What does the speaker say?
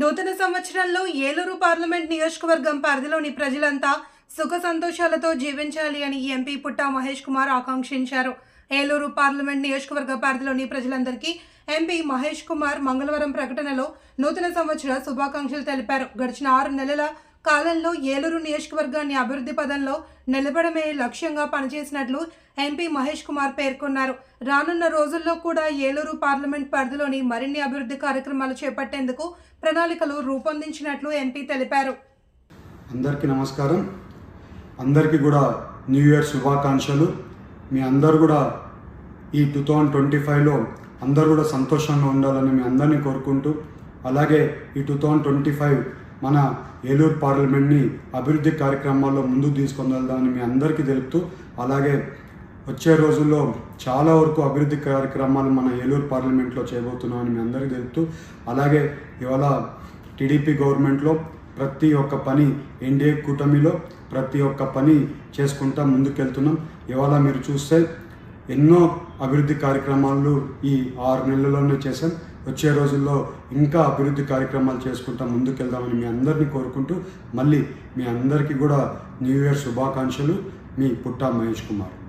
నూతన సంవత్సరంలో ఏలూరు పార్లమెంట్ నియోజకవర్గం పరిధిలోని ప్రజలంతా సుఖ సంతోషాలతో జీవించాలి అని ఎంపీ పుట్టా మహేష్ కుమార్ ఆకాంక్షించారు. ఏలూరు పార్లమెంట్ నియోజకవర్గ పరిధిలోని ప్రజలందరికీ ఎంపీ మహేష్ కుమార్ మంగళవారం ప్రకటనలో నూతన సంవత్సర శుభాకాంక్షలు తెలిపారు. గడిచిన ఆరు నెలల కాలంలో ఏలూరు నియోజకవర్గాన్ని అభివృద్ధి పదంలో నిలబడమే లక్ష్యంగా పనిచేసినట్లు ఎంపీ మహేష్ కుమార్ పేర్కొన్నారు. రానున్న రోజుల్లో కూడా ఏలూరు పార్లమెంట్ పరిధిలోని మరిన్ని అభివృద్ధి కార్యక్రమాలు చేపట్టేందుకు ప్రణాళికలు రూపొందించినట్లు ఎంపీ తెలిపారు. అందరికీ నమస్కారం. అందరికీ కూడా న్యూ ఇయర్ శుభాకాంక్షలు. మీ అందరు కూడా ఈ టూ థౌజండ్ ట్వంటీ ఫైవ్లో అందరూ కూడా సంతోషంగా ఉండాలని మీ అందరినీ కోరుకుంటూ అలాగే ఈ టూ థౌజండ్ ట్వంటీ ఫైవ్ మన ఏలూరు పార్లమెంట్ని అభివృద్ధి కార్యక్రమాల్లో ముందుకు తీసుకొని వెళ్దామని మీ అందరికీ తెలుపుతూ అలాగే వచ్చే రోజుల్లో చాలా వరకు అభివృద్ధి కార్యక్రమాలు మన ఏలూరు పార్లమెంట్లో చేయబోతున్నామని మీ అందరికీ తెలుపుతూ అలాగే ఇవాళ టీడీపీ గవర్నమెంట్లో ప్రతి ఒక్క పని ఎన్డీఏ కూటమిలో ప్రతి ఒక్క పని చేసుకుంటా ముందుకెళ్తున్నాం. ఇవాళ మీరు చూస్తే ఎన్నో అభివృద్ధి కార్యక్రమాలు ఈ ఆరు నెలల్లోనే చేశాం. వచ్చే రోజుల్లో ఇంకా అభివృద్ధి కార్యక్రమాలు చేసుకుంటా ముందుకెళ్దామని మీ అందరినీ కోరుకుంటూ మళ్ళీ మీ అందరికీ కూడా న్యూ ఇయర్ శుభాకాంక్షలు. మీ పుట్టా మహేష్ కుమార్.